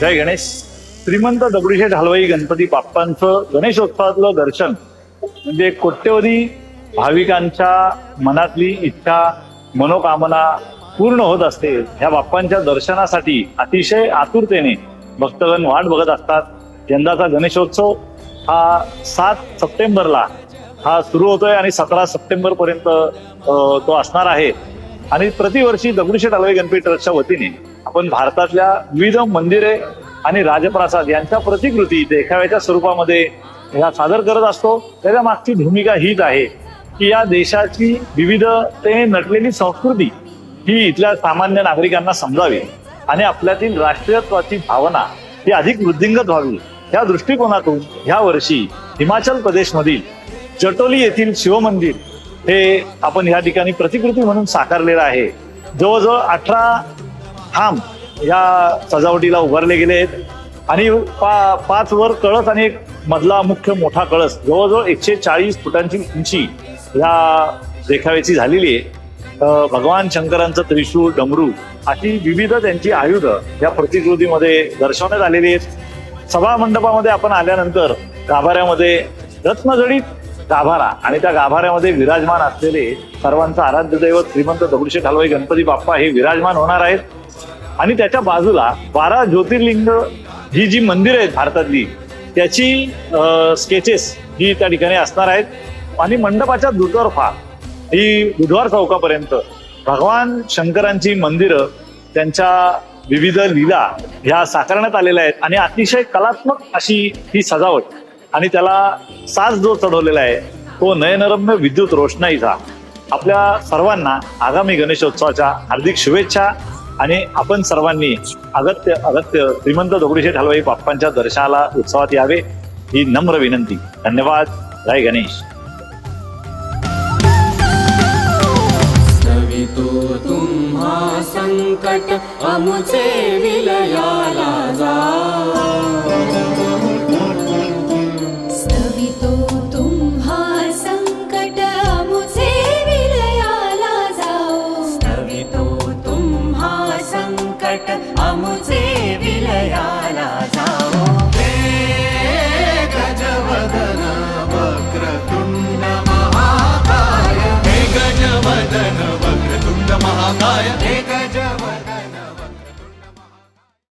जय गणेश. श्रीमंत दगडूशेठ हलवाई गणपती बाप्पांचं गणेशोत्सवातलं दर्शन म्हणजे कोट्यवधी भाविकांच्या मनातली इच्छा मनोकामना पूर्ण होत असते. ह्या बाप्पांच्या दर्शनासाठी अतिशय आतुरतेने भक्तगण वाट बघत असतात. यंदाचा गणेशोत्सव हा सात सप्टेंबरला हा सुरू होतोय आणि सतरा सप्टेंबर पर्यंत तो असणार आहे. आणि प्रतिवर्षी दगडूशेठ हलवाई गणपती ट्रस्टच्या वतीने आपण भारतातल्या विविध मंदिरे आणि राजप्रासाद यांच्या प्रतिकृती देखाव्याच्या स्वरूपामध्ये ह्या सादर करत असतो. त्याच्या मागची भूमिका हीच आहे की या देशाची विविधतेने नटलेली संस्कृती ही इथल्या सामान्य नागरिकांना समजावी आणि आपल्यातील राष्ट्रीयत्वाची भावना ही अधिक वृद्धिंगत व्हावी. या दृष्टिकोनातून ह्या वर्षी हिमाचल प्रदेशमधील जटोली येथील शिवमंदिर हे आपण ह्या ठिकाणी प्रतिकृती म्हणून साकारलेलं आहे. जवळजवळ अठरा थांब या सजावटीला उभारले गेले आहेत. आणि पा पाच वर कळस आणि एक मधला मुख्य मोठा कळस जवळजवळ एकशे चाळीस फुटांची उंची या देखाव्याची झालेली आहे. भगवान शंकरांचं त्रिशूळ डमरू अशी विविध त्यांची आयुध या प्रतिकृतीमध्ये दर्शवण्यात आलेली आहेत. सभा मंडपामध्ये आपण आल्यानंतर गाभाऱ्यामध्ये रत्नजडीत गाभारा. आणि त्या गाभाऱ्यामध्ये विराजमान असलेले सर्वांचं आराध्य दैवत श्रीमंत दगडूशेठ हलवाई गणपती बाप्पा हे विराजमान होणार आहेत. आणि त्याच्या बाजूला बारा ज्योतिर्लिंग ही जी मंदिरं आहेत भारतातली त्याची स्केचेस ही त्या ठिकाणी असणार आहेत. आणि मंडपाच्या दुतर्फा ही बुधवार चौकापर्यंत भगवान शंकरांची मंदिरं त्यांच्या विविध लीला ह्या साकारण्यात आलेल्या आहेत. आणि अतिशय कलात्मक अशी ही सजावट आणि त्याला साज जो चढवलेला आहे तो नयनरम्य विद्युत रोषणाईचा आपल्या सर्वांना आगामी गणेशोत्सवाच्या हार्दिक शुभेच्छा आणि आपण सर्वांनी अगत्य अगत्य श्रीमंत दगडूशेठ हलवाई बाप्पांच्या दर्शनाला उत्सवात यावे ही नम्र विनंती. धन्यवाद. जय गणेश. तुम्हा संकट अमुचे विलयाला जा.